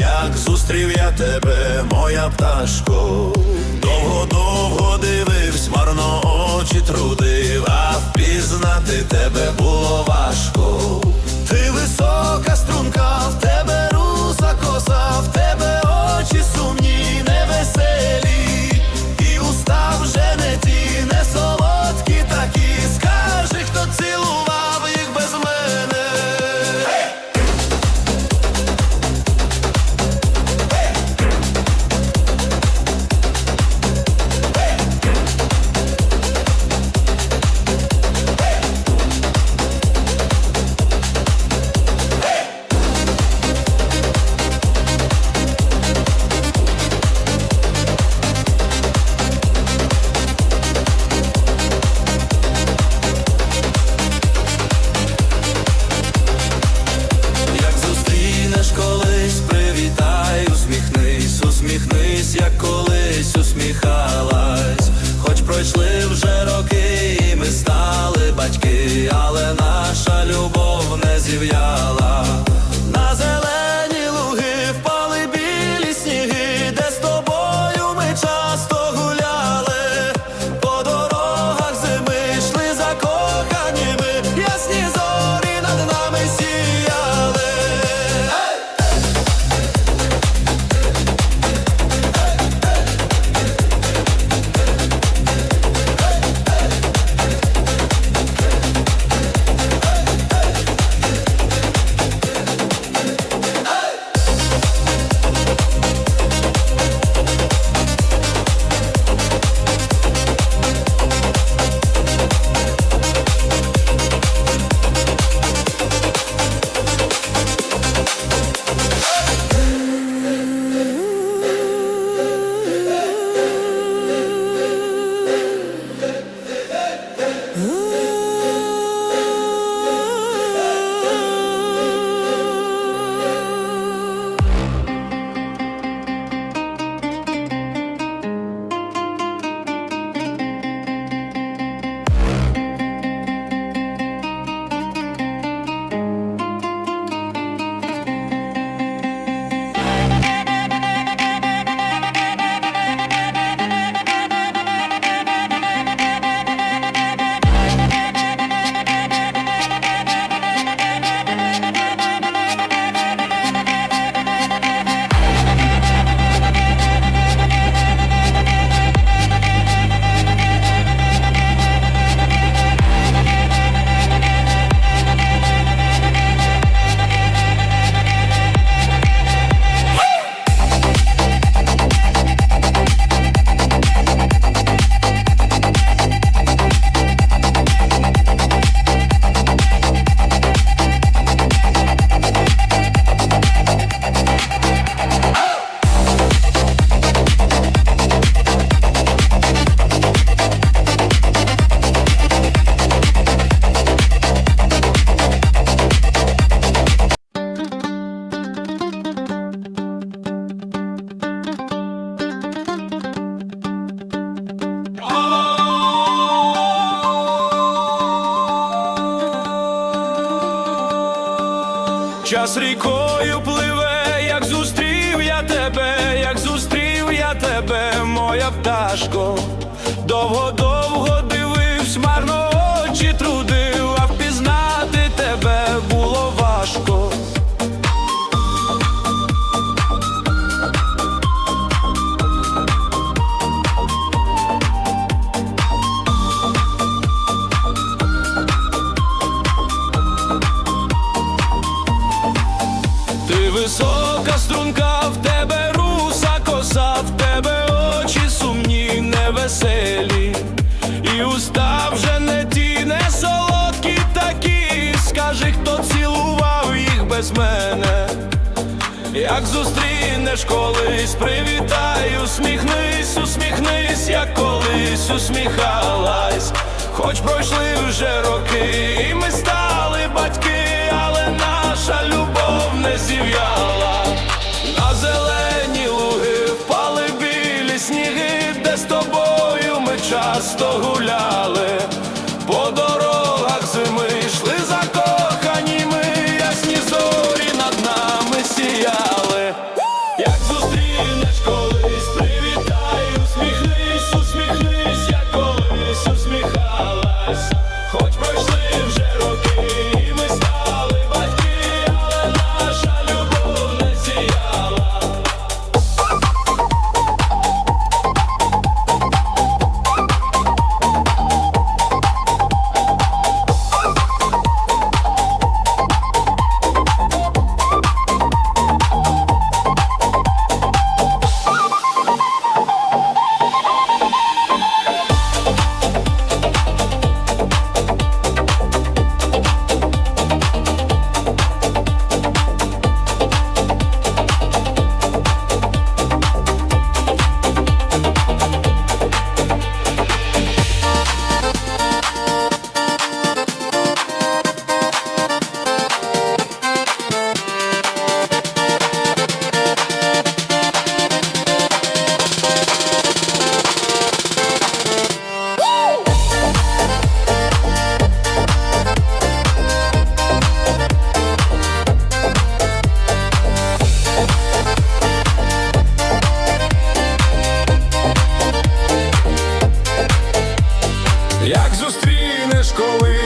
як зустрів я тебе, моя пташко. Довго-довго дивився, марно очі трудив, а впізнати тебе було важко. Ти висока струнка, Час рікою пливе, як зустрів я тебе, як зустрів я тебе, моя пташко. Довго-довго невеселі, і уста вже не ті, не солодкі такі. Скажи, хто цілував їх без мене. Як зустрінеш колись, привітай, усміхнись, усміхнись, як колись усміхалась. Хоч пройшли вже роки, і ми стали як зустрінеш коли.